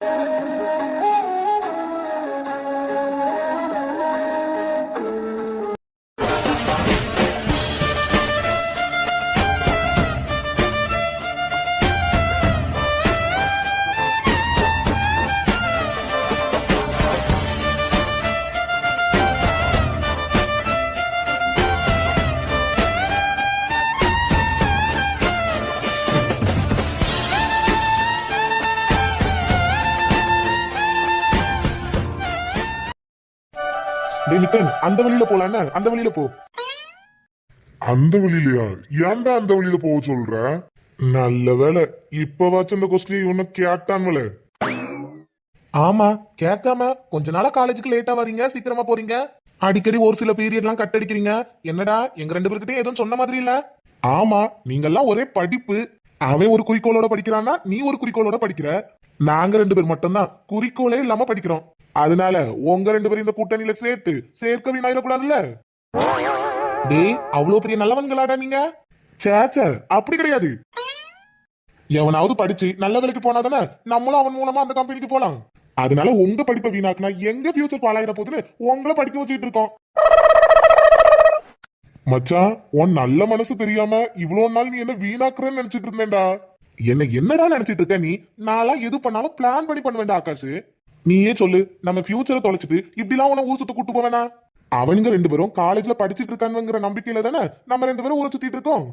டேய் அந்த வழியில போலான்னு அந்த வழியில போ. அந்த வழியிலயா? ஏன்டா அந்த வழியில போக சொல்ற? நல்ல வேலை இப்பவாச்சும் இந்த கொஸ்டின் இவனை கேட்டான்வல ஆமா கேட்காம கொஞ்ச நாளா காலேஜுக்கு லேட்டா வரீங்க சீக்கிரமா போறீங்க. அடிக்கடி ஒரு சில பீரியட்லாம் கட் அடிக்கிறீங்க. என்னடா எங்க ரெண்டு பேர்கிட்டயும் எதுவும் சொன்ன மாதிரி இல்ல? ஆமா நீங்கெல்லாம் ஒரே படிப்பு. அவன் ஒரு குறிக்கோளோட படிக்கிறான்னா நீ ஒரு குறிக்கோளோட படிக்கிற. நாங்க ரெண்டு பேர் மட்டும்தான் குறிக்கோளே இல்லாம படிக்கிறோம். அதனால உங்க ரெண்டு பேரும் இந்த கூட்டணியில சேர்த்து சேர்க்க வீணாயிடக்கூடாதுல்ல டேய் அவ்வளவு பெரிய நல்லவன்களாடா நீங்க? சே அப்படி கிடையாது. எவனாவது படிச்சு நல்ல வேலைக்கு போனாதானே நம்மளும் அவன் மூலமா அந்த கம்பெனிக்கு போலாம். அதனால உங்க படிப்பை வீணாக்குனா எங்க ஃபியூச்சர் பாழாயிர போதுன்னு உங்களை படிக்க வச்சுட்டு இருக்கோம். மச்சான் உன் நல்ல மனசு தெரியாம இவ்வளவு நாள் நீ என்ன வீணாக்குறேன்னு நினைச்சிட்டு இருந்தேன்டா. என்ன என்னடா நினைச்சிட்டு இருக்க நீ? நான்லாம் எது பண்ணாலும் பிளான் பண்ணி பண்ணுவேன்டா ஆகாஷ். நீயே சொல்லு நம்ம ஃபியூச்சரை தொலைச்சிட்டு இப்படிலாம் உன ஊர் சுத்த கூட்டு போவேனா அவனுங்க ரெண்டு பேரும் காலேஜ்ல படிச்சிட்டு இருக்கானுங்கிற நம்பிக்கையில தானே நம்ம ரெண்டு பேரும் ஊரை சுத்திட்டு இருக்கோம்?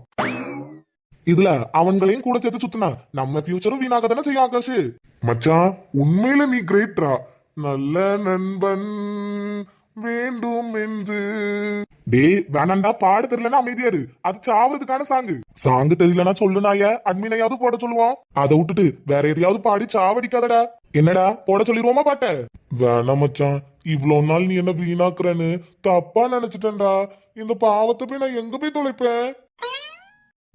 இதுல அவன்களையும் கூட சேர்த்து சுத்தினா நம்ம ஃபியூச்சரும் வீணாக தானே செய்யும் ஆகாஷ்? மச்சான் உண்மையில நீ கிரேட்ரா நல்ல நண்பன் வேண்டும் என்று. டேய் வேணாண்டா பாட தெரியலன்னா அமைதியாரு அது சாவறதுக்கான சாங்கு சாங்கு தெரியலனா சொல்லு நாய. அட்மினையாவது போட சொல்லுவோம். அதை விட்டுட்டு வேற எதையாவது பாடி சாவடிக்காதடா. என்னடா? போட சொல்லிடுவோமா பாட்ட? வேணாம் மச்சான். இவ்வளவு நாள் நீ என்ன வீணாக்குறேன்னு தப்பா நினைச்சிட்டேன்டா. இந்த பாவத்தை போய் நான் எங்க போய் தொலைப்பேன்?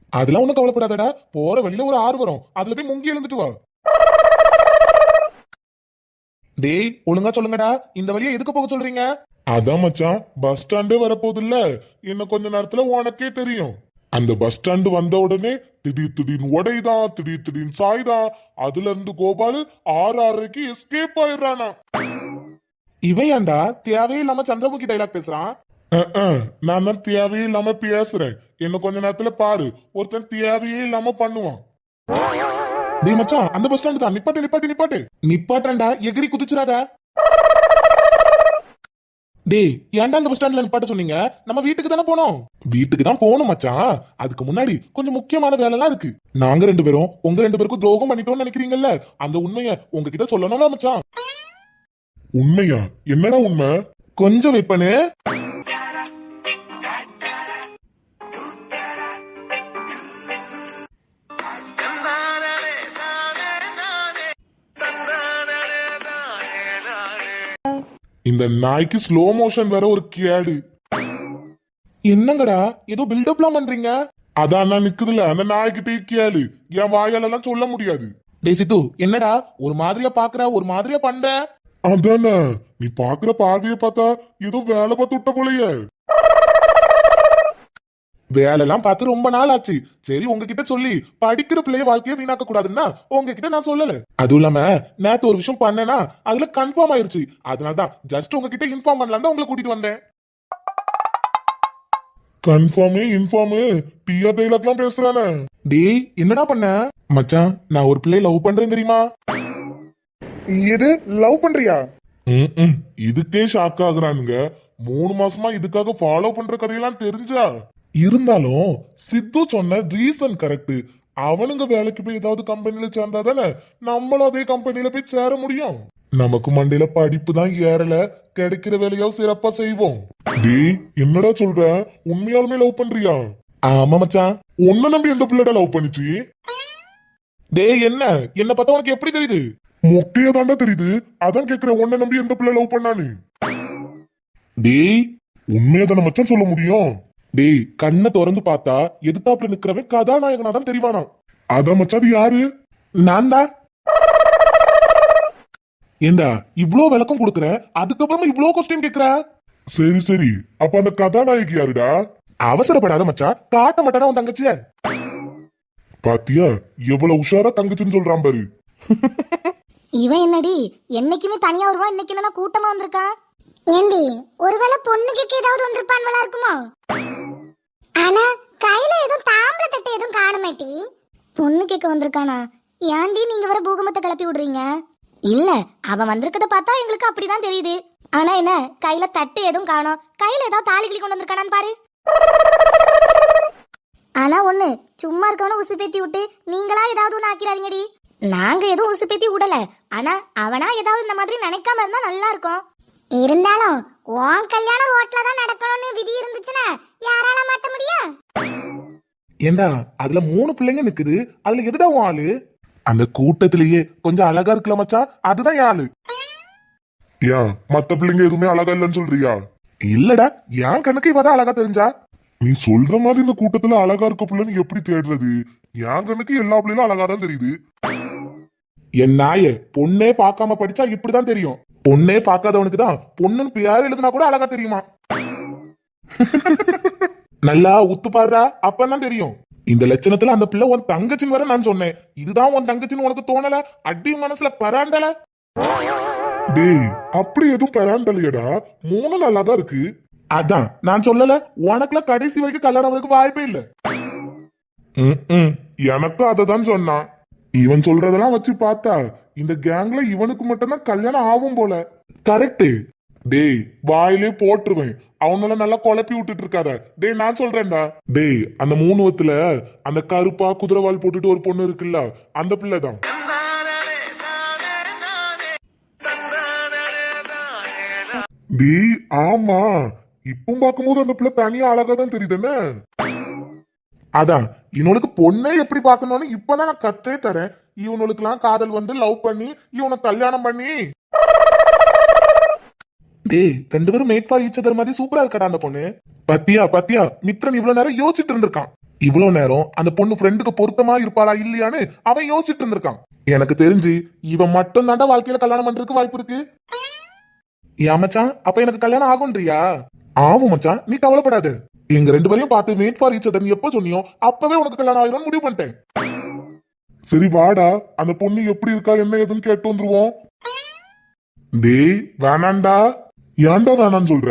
அதெல்லாம் ஒண்ணும் கவலைப்படாதடா. போற வழியில ஒரு ஆறு வரும். அதுல போய் முங்கி எழுந்துட்டு வா. டேய் ஒழுங்கா சொல்லுங்கடா. இந்த வழியை எதுக்கு போக சொல்றீங்க? அதான் மச்சான். பஸ் ஸ்டாண்டே வரப்போகுது இல்ல இன்னும் கொஞ்ச நேரத்துல உனக்கே தெரியும். அந்த பஸ் ஸ்டாண்டு வந்த உடனே திடீர் திடீர்னு உடைதான் திடீர் திடீர்னு சாய்தான் அதுல இருந்து கோபால் ஆறு ஆறரைக்கு எஸ்கேப் ஆயிடுறானா? இவன் ஏன்டா தேவையில்லாம சந்திரமுகி டைலாக் பேசுறான். நான் தான் தேவையே இல்லாம பேசுறேன். இன்னும் கொஞ்ச நேரத்துல பாரு. ஒருத்தன் தேவையே இல்லாம பண்ணுவான். டேய் மச்சான் அந்த பஸ் ஸ்டாண்டு தான். நிப்பாட்டு நிப்பாட்டு நிப்பாட்டு. நிப்பாட்டேன்டா எகிரி குதிச்சிடாத டேய் ஏன்டா அந்த பஸ் ஸ்டாண்ட்ல நிப்பாட்ட சொன்னீங்க? நம்ம வீட்டுக்கு தானே போனோம். வீட்டுக்கு தான் போகணும் மச்சான். அதுக்கு முன்னாடி கொஞ்சம் முக்கியமான வேலை எல்லாம் இருக்கு. நாங்க ரெண்டு பேரும் உங்க ரெண்டு பேருக்கும் துரோகம் பண்ணிட்டோம்னு நினைக்கிறீங்கல்ல? அந்த உண்மைய உங்ககிட்ட சொல்லணும்ல மச்சான். உண்மையா? என்னடா உண்மை? கொஞ்சம் வெயிட் பண்ணு இந்த நாய்க்கு ஸ்லோ மோஷன் வேற ஒரு கேடு. என்னங்கடா? ஏதோ பில்டப்லாம் பண்றீங்க? அதான் நான் நிக்குதுல அந்த நாய்கிட்டே கேளு. என் வாயால எல்லாம் சொல்ல முடியாது. டேய் சித்து என்னடா? ஒரு மாதிரியா பாக்குற ஒரு மாதிரியா பண்ற? அதானே நீ பாக்குற பார்வைய பார்த்தா ஏதோ வேலை பார்த்து விட்ட போலயே. வேலைலாம் பார்த்து ரொம்ப நாள் ஆச்சு சரி உங்ககிட்ட சொல்லி படிக்கிற பிள்ளைய வாழ்க்கைய வீணாக்க கூடாதுன்னா உங்ககிட்ட நான் சொல்லல. அதுவும் இல்லாம நேத்து ஒரு விஷயம் பண்ணேனா அதுல கன்ஃபார்ம் ஆயிருச்சு. அதனாலதான் ஜஸ்ட் உங்ககிட்ட இன்ஃபார்ம் பண்ணலாம் தான் உங்களை கூட்டிட்டு வந்தேன். கன்ஃபார்மு இன்ஃபார்மு பிஆர் டைலாக்லாம் பேசுறானே. டேய் என்னடா பண்ண? மச்சான் நான் ஒரு பிள்ளை லவ் பண்றேன் தெரியுமா? எது லவ் பண்றியா? இதுக்கே ஷாக் ஆகுறானுங்க. மூணு மாசமா இதுக்காக ஃபாலோ பண்ற கதையெல்லாம் தெரிஞ்சா? இருந்தாலும் சித்து சொன்ன ரீசன் கரெக்ட் அவனுங்க வேலைக்கு போய் ஏதாவது கம்பெனில சேர்ந்தா தானே நம்மளும் அதே கம்பெனில போய் சேர முடியும். நமக்கு மண்டையில படிப்பு தான் ஏறல கிடைக்கிற வேலையாவும் சிறப்பா செய்வோம். டேய் என்னடா சொல்ற? உண்மையாலுமே லவ் பண்றியா? ஆமா மச்சான். உன்ன நம்பி எந்த பிள்ளைடா லவ் பண்ணிச்சு? டேய் என்ன? என்ன பார்த்தா உனக்கு எப்படி தெரியுது? மொக்கையா தாண்டா தெரியுது. அதான் கேக்குற உன்ன நம்பி எந்த பிள்ளை லவ் பண்ணானு டேய் உண்மையா தானே மச்சான் சொல்ல முடியும்? டேய் கண்ணை திறந்து பார்த்தா எதிர்த்தாப்புல நிக்கிறவன் கதாநாயகனா தான் தெரிவானா அதான் மச்சாது அது யாரு? நான் தான் ஏண்டா இவ்ளோ விளக்கம் கொடுக்குறேன் அதுக்கப்புறமா இவ்ளோ கொஸ்டின் கேக்குற? சரி சரி. அப்ப அந்த கதாநாயகி யாருடா? அவசரப்படாத மச்சான் காட்ட மாட்டானா உன் தங்கச்சிய? பாத்தியா எவ்வளவு உஷாரா தங்கச்சின்னு சொல்றான் பாரு. இவன் என்னடி என்னைக்குமே தனியா வருவான் இன்னைக்கு என்னன்னா கூட்டமா வந்திருக்கா? ஏண்டி ஒருவேளை பொண்ணுக்கு ஏதாவது வந்திருப்பான்வளா இருக்குமோ? ஆனா கையில எதுவும் தாம்பல தட்டு எதுவும் காணுமேட்டி பொண்ணு கேட்க வந்திருக்கானா? ஏன்டி நீங்க வர பூகம்பத்தை கிளப்பி விடுறீங்க? இல்ல அவன் வந்திருக்கத பார்த்தா எங்களுக்கு அப்படிதான் தெரியுது. ஆனா என்ன கையில தட்டு எதுவும் காணோம். கையில ஏதாவது தாலி கிளி கொண்டு வந்திருக்கானான்னு பாரு. ஆனா ஒண்ணு சும்மா இருக்கவன உசுப்பேத்தி விட்டு நீங்களா ஏதாவது ஒண்ணு ஆக்கிறாதீங்கடி நாங்க எதுவும் உசுப்பேத்தி விடல. ஆனா அவனா ஏதாவது இந்த மாதிரி நினைக்காம இருந்தா நல்லா இருக்கும். இருந்தாலும் உன் கல்யாணம் ரோட்ல தான் நடக்கும் ஏண்டா? அதுல மூணு பிள்ளைங்க நிக்குது. அதுல எதுடா உன் ஆளு? அந்த கூட்டத்திலேயே கொஞ்சம் அழகா இருக்குல்ல மச்சான் அதுதான் என் ஆளு. ஏன் மத்த பிள்ளைங்க எதுவுமே அழகா இல்லைன்னு சொல்றியா? இல்லடா என் கணக்கு இவதான் அழகா தெரிஞ்சா? நீ சொல்ற மாதிரி இந்த கூட்டத்துல அழகா இருக்க பிள்ளைன்னு எப்படி தேடுறது? என் கண்ணுக்கு எல்லா பிள்ளைகளும் அழகா தான் தெரியுது. என் நாய பொண்ணே பார்க்காம படிச்சா இப்படிதான் தெரியும். பொண்ணே பார்க்காதவனுக்கு தான் பொண்ணுன்னு பேர் எழுதுனா கூட அழகா தெரியுமா? நல்லா உத்து பாடுறா அப்பதான் தெரியும். இந்த லட்சணத்துல அந்த பிள்ளை உன் தங்கச்சின்னு வர நான் சொன்னேன். இதுதான் உன் தங்கச்சின்னு உனக்கு தோணல? அடி மனசுல பராண்டல? டேய் அப்படி எதுவும் பெறாண்டலையடா மூணு நல்லா தான் இருக்கு. அதான் நான் சொல்லல. உனக்குல கடைசி வரைக்கும் கல்யாணம் ஆகுறதுக்கு வாய்ப்பே இல்ல. ம்ம். எனக்கும் அதை தான் சொன்னான். இவன் சொல்றதெல்லாம் வச்சு பார்த்தா இந்த கேங்ல இவனுக்கு மட்டும்தான் கல்யாணம் ஆகும் போல. கரெக்ட் டேய் வாயிலே போட்டுருவேன். அவனால நல்லா குழப்பி விட்டுட்டு இருக்காத டேய் நான் சொல்றேன்டா. டேய் அந்த மூணுவத்துல அந்த கருப்பா குதிரைவால் போட்டுட்டு ஒரு பொண்ணு இருக்குல்ல அந்த பிள்ளை தான் டேய் ஆமா. இப்போ பார்க்கும்போது அந்த பிள்ளை தனியா அழகா தான் தெரியுதுன்னு அதான் இவனுக்கு பொண்ணே எப்படி பார்க்கணும்னு இப்பதான் நான் கத்தே தரேன். இவனுக்குலாம் காதல் வந்து லவ் பண்ணி இவனை கல்யாணம் பண்ணி. டேய் ரெண்டு பேரும் மேட் ஃபார் ஈச் அதர் மாதிரி சூப்பரா இருக்கடா அந்த பொண்ணு. பத்தியா பத்தியா மித்ரன் இவ்வளவு நேரம் யோசிச்சுட்டு இருந்திருக்கான். இவ்வளவு நேரம் அந்த பொண்ணு ஃப்ரெண்டுக்கு பொருத்தமா இருப்பாளா இல்லையான்னு அவன் யோசிச்சுட்டு இருந்திருக்கான். எனக்கு தெரிஞ்சு இவன் மட்டும் தாண்டா வாழ்க்கையில கல்யாணம் பண்றதுக்கு வாய்ப்பு இருக்கு. ஏன் மச்சான் அப்ப எனக்கு கல்யாணம் ஆகும்ன்றியா? ஆகும் மச்சான் நீ கவலைப்படாது. எங்க ரெண்டு பேரையும் பார்த்து வெயிட் ஃபார் ஈச் அதர் எப்போ சொன்னியோ அப்பவே உனக்கு கல்யாணம் ஆயிரும் முடிவு பண்ணிட்டேன். சரி வாடா அந்த பொண்ணு எப்படி இருக்கா என்ன ஏதுன்னு கேட்டு வந்துருவோம். டேய் வேணாண்டா. ஏன்டா வேணான்னு சொல்ற?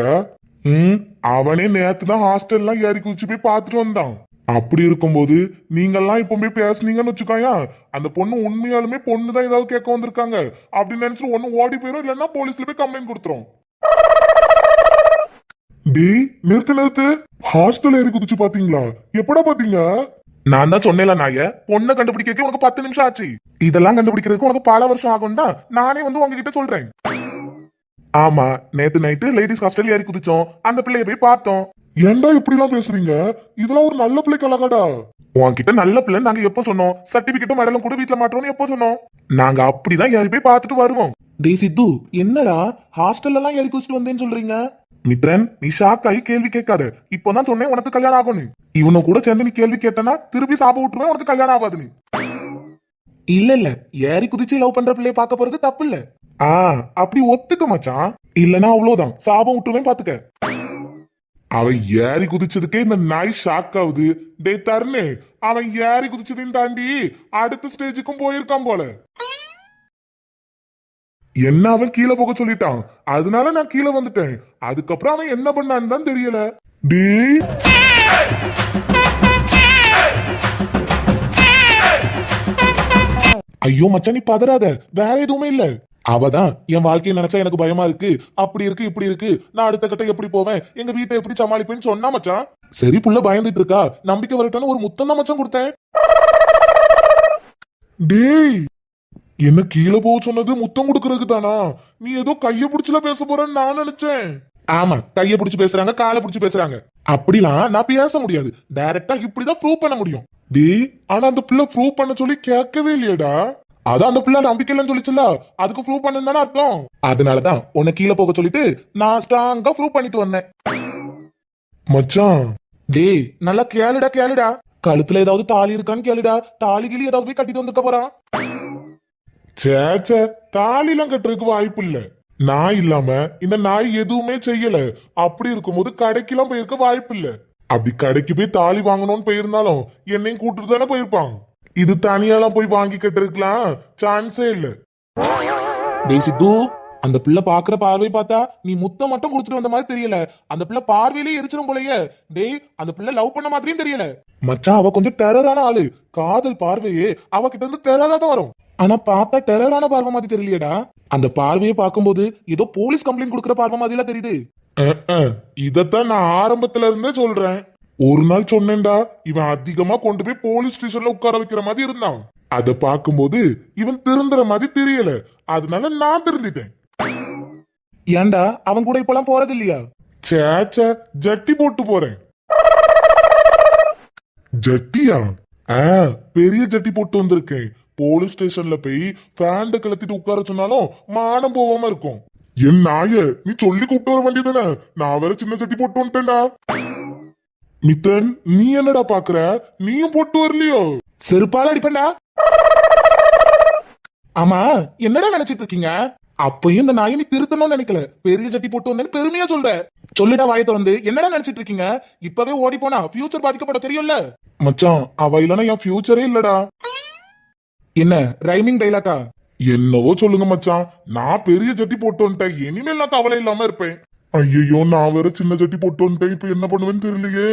ம் அவனே நேத்து தான் ஹாஸ்டல்லாம் ஏறி குதிச்சு போய் பார்த்துட்டு வந்தான். அப்படி இருக்கும்போது நீங்கெல்லாம் இப்போ போய் பேசுனீங்கன்னு வச்சுக்கோயா அந்த பொண்ணு உண்மையாலுமே பொண்ணு தான் ஏதாவது கேட்க வந்திருக்காங்க அப்படின்னு நினைச்சு ஒண்ணு ஓடி போயிரும் இல்லைன்னா போலீஸ்ல போய் கம்ப்ளைண்ட் கொடுத்துரும். டேய் நிறுத்து நிறுத்து. ஹாஸ்டல் ஏறி குதிச்சு பாத்தீங்களா எப்படா பாத்தீங்க நான் தான் சொன்னேன்ல நாய பொண்ணை கண்டுபிடிக்க உனக்கு பத்து நிமிஷம் ஆச்சு. இதெல்லாம் கண்டுபிடிக்கிறதுக்கு உனக்கு பல வருஷம் ஆகும் தான் நானே வந்து உங்ககிட்ட சொல்றேன். ஆமா நேத்து நைட்டு லேடிஸ் ஹாஸ்டல் ஏறி குதிச்சோம். அந்த பிள்ளைய போய் பார்த்தோம். ஏன்டா எல்லாம் பேசுறீங்க? இதெல்லாம் ஒரு நல்ல பிள்ளைக்கு அழகாடா. உன்கிட்ட நல்ல பிள்ளை நாங்க எப்போ சொன்னோம்? சர்டிபிகேட்டும் மெடலும் கூட வீட்டுல மாட்டோம்னு எப்போ சொன்னோம்? நாங்க அப்படிதான் ஏறி போய் பார்த்துட்டு வருவோம். டே சித்து என்னடா? ஹாஸ்டல்ல எல்லாம் ஏறி குதிச்சுட்டு வந்தேன்னு சொல்றீங்க? மித்ரன் நீ ஷாக் ஆகி கேள்வி கேட்காத. இப்போதான் சொன்னேன் உனக்கு கல்யாணம் ஆகும்னு. இவனை கூட சேர்ந்து நீ கேள்வி கேட்டனா திருப்பி சாப்பிட விட்டுருவேன் உனக்கு கல்யாணம் ஆகாதுன்னு. இல்ல இல்ல. ஏறி குதிச்சு லவ் பண்ற பிள்ளைய பார்க்க போறது தப்பு இல்ல. ஆ அப்படி ஒத்துக்க மச்சான். இல்லனா அவ்வளவுதான் சாபம் விட்டுருவேன் பாத்துக்க அவன் ஏறி குதிச்சதுக்கே இந்த நாய் ஷாக் ஆகுது. டே தருணே அவன் ஏறி குதிச்சதையும் தாண்டி அடுத்த ஸ்டேஜுக்கும் போயிருக்கான் போல. என்ன அவன் கீழே போக சொல்லிட்டான்? அதனால நான் கீழே வந்துட்டேன். அதுக்கப்புறம் அவன் என்ன பண்ணான்னு தான் தெரியல. டேய் ஐயோ மச்சான் நீ பதறாத. வேற எதுவுமே இல்ல. அவதான் என் வாழ்க்கையை நினைச்சா எனக்கு பயமா இருக்கு. அப்படி இருக்கு இப்படி இருக்கு. நான் அடுத்த கட்ட எப்படி போவேன்? எங்க வீட்டை எப்படி சமாளிப்பேன்னு சொன்னா மச்சான். சரி புள்ள பயந்துட்டு இருக்கா? நம்பிக்கை வரட்டும்னு ஒரு முத்தம் தான் மச்சான் கொடுத்தேன். டேய் என்ன கீழே போக சொன்னது? முத்தம் கொடுக்கறதுக்கு தானா? நீ ஏதோ கைய புடிச்சுல பேச போறேன்னு நான் நினைச்சேன். ஆமா கைய பிடிச்சு பேசுறாங்க காலை பிடிச்சு பேசுறாங்க. அப்படிலாம் நான் பேச முடியாது. டைரக்டா இப்படிதான் ப்ரூவ் பண்ண முடியும். டேய் ஆனா அந்த பிள்ளை ப்ரூவ் பண்ண சொல்லி கேட்கவே இல்லையடா. அதான் அந்த பிள்ளை நம்பிக்கை இல்லைன்னு சொல்லிச்சுல அதுக்கு ப்ரூவ் பண்ணுன்னு அர்த்தம். அதனாலதான் உன்னை கீழே போக சொல்லிட்டு நான் ஸ்ட்ராங்கா ப்ரூவ் பண்ணிட்டு வந்தேன். மச்சான். டேய் நல்லா கேளுடா கேளுடா. கழுத்துல ஏதாவது தாலி இருக்கான்னு கேளுடா. தாலி கிளி ஏதாவது போய் கட்டிட்டு வந்துக்க போறான் சே சே தாலிலாம் கட்டுறதுக்கு வாய்ப்பு இல்ல. நாய் இல்லாம இந்த நாய் எதுவுமே செய்யல. அப்படி இருக்கும்போது கடைக்கெல்லாம் போயிருக்க வாய்ப்பு இல்ல. அப்படி கடைக்கு போய் தாலி வாங்கணும்னு போயிருந்தாலும் என்னையும் கூட்டிட்டு தானே போயிருப்பான் இது தனியாலாம் போய் வாங்கி கட்டுறதுக்குலாம் சான்ஸே இல்ல. டேய் சித்து அந்த பிள்ளை பாக்குற பார்வை பார்த்தா நீ முத்தம் மட்டும் கொடுத்துட்டு வந்த மாதிரி தெரியல. அந்த பிள்ளை பார்வையிலே எரிச்சிடும் போலயே. டேய் அந்த பிள்ளை லவ் பண்ண மாதிரியும் தெரியல. மச்சான் அவ கொஞ்சம் டெரரான ஆளு. காதல் பார்வையே அவ கிட்ட இருந்து டெரரா தான் வரும். ஆனா பார்த்தா டெரரான பார்வை மாதிரி தெரியலையேடா. அந்த பார்வையை பார்க்கும்போது ஏதோ போலீஸ் கம்ப்ளைண்ட் கொடுக்குற பார்வை மாதிரிலாம் தெரியுது. அஹ், அஹ். இதத்தான் நான் ஆரம்பத்துல இருந்தே சொல்றேன். ஒரு நாள் சொன்னேன்டா இவன் அதிகமா கொண்டு போய் போலீஸ் ஸ்டேஷன்ல உட்கார வைக்கிற மாதிரி இருந்தான். அத பாக்கும்போது இவன் திருந்துற மாதிரி தெரியல. அதனால நான் திருந்திட்டேன். ஏன்டா அவன் கூட இப்பெல்லாம் போறது இல்லையா சேச்ச ஜட்டி போட்டு போறேன். ஜட்டியா? ஆ பெரிய ஜட்டி போட்டு வந்திருக்கேன் போலீஸ் ஸ்டேஷன்ல போய் ஃபேண்ட கலத்திட்டு உட்கார சொன்னாலும் மானம் போகாம இருக்கும். என் நாய நீ சொல்லி கூப்பிட்டு வர வேண்டியதானே நான் வேற சின்ன ஜட்டி போட்டு வந்துட்டேன்டா. மித்தன் நீ என்னடா பாக்குற? நீயும் போட்டு வரலையோ? செருப்பால அடிப்பேன்டா ஆமா என்னடா நினைச்சிட்டு இருக்கீங்க? அப்பயும் இந்த நாயை நீ திருத்தணும்னு நினைக்கல. பெரிய சட்டி போட்டு வந்தேன்னு பெருமையா சொல்ற. சொல்லிடா வாய திறந்து என்னடா நினைச்சிட்டு இருக்கீங்க? இப்பவே ஓடி போனா ஃபியூச்சர் பாதிக்கப்பட தெரியும்ல? மச்சான் அவ இல்லனா என் ஃபியூச்சரே இல்லடா. என்ன ரைமிங் டைலாக்கா என்னவோ சொல்லுங்க மச்சான். நான் பெரிய சட்டி போட்டு வந்துட்டேன். இனிமேல் நான் கவலை இல்லாம இருப்பேன். ஐயோ நான் வேற சின்ன ஜட்டி போட்டு வந்துட்டேன். இப்ப என்ன பண்ணுவேன்னு தெரியலையே.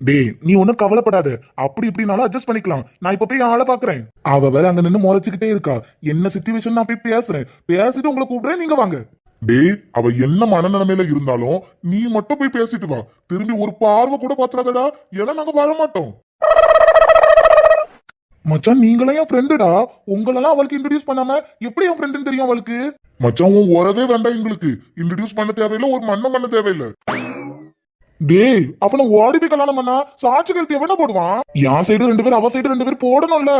டேய் நீ ஒன்னும் கவலைப்படாத. அப்படி இப்படினாலும் அட்ஜஸ்ட் பண்ணிக்கலாம். நான் இப்ப போய் ஆளை பாக்குறேன். அவ வேற அங்க நின்னு முறைச்சுக்கிட்டே இருக்கா. என்ன சுச்சுவேஷன் நான் போய் பேசுறேன். பேசிட்டு உங்களை கூப்பிடுறேன் நீங்க வாங்க. டேய் அவ என்ன மனநிலைமையில இருந்தாலும் நீ மட்டும் போய் பேசிட்டு வா. திரும்பி ஒரு பார்வை கூட பாத்துறாதடா ஏன்னா நாங்க வாழ மாட்டோம் மச்சான் நீங்களும் என் ஃப்ரெண்டுடா உங்களெல்லாம் அவளுக்கு இன்ட்ரடியூஸ் பண்ணாம எப்படி என் ஃப்ரெண்டுன்னு தெரியும் அவளுக்கு? மச்சான் உன் உறவே வேண்டாம் எங்களுக்கு. இன்ட்ரடியூஸ் பண்ண தேவையில்ல ஒரு மண்ணம் பண்ண தேவையில்ல. டேய் அப்ப நான் ஓடி போய் கல்யாணம் பண்ணா சாட்சி கழுத்து எவன போடுவான்? என் சைடு ரெண்டு பேர் அவ சைடு ரெண்டு பேர் போடணும்ல.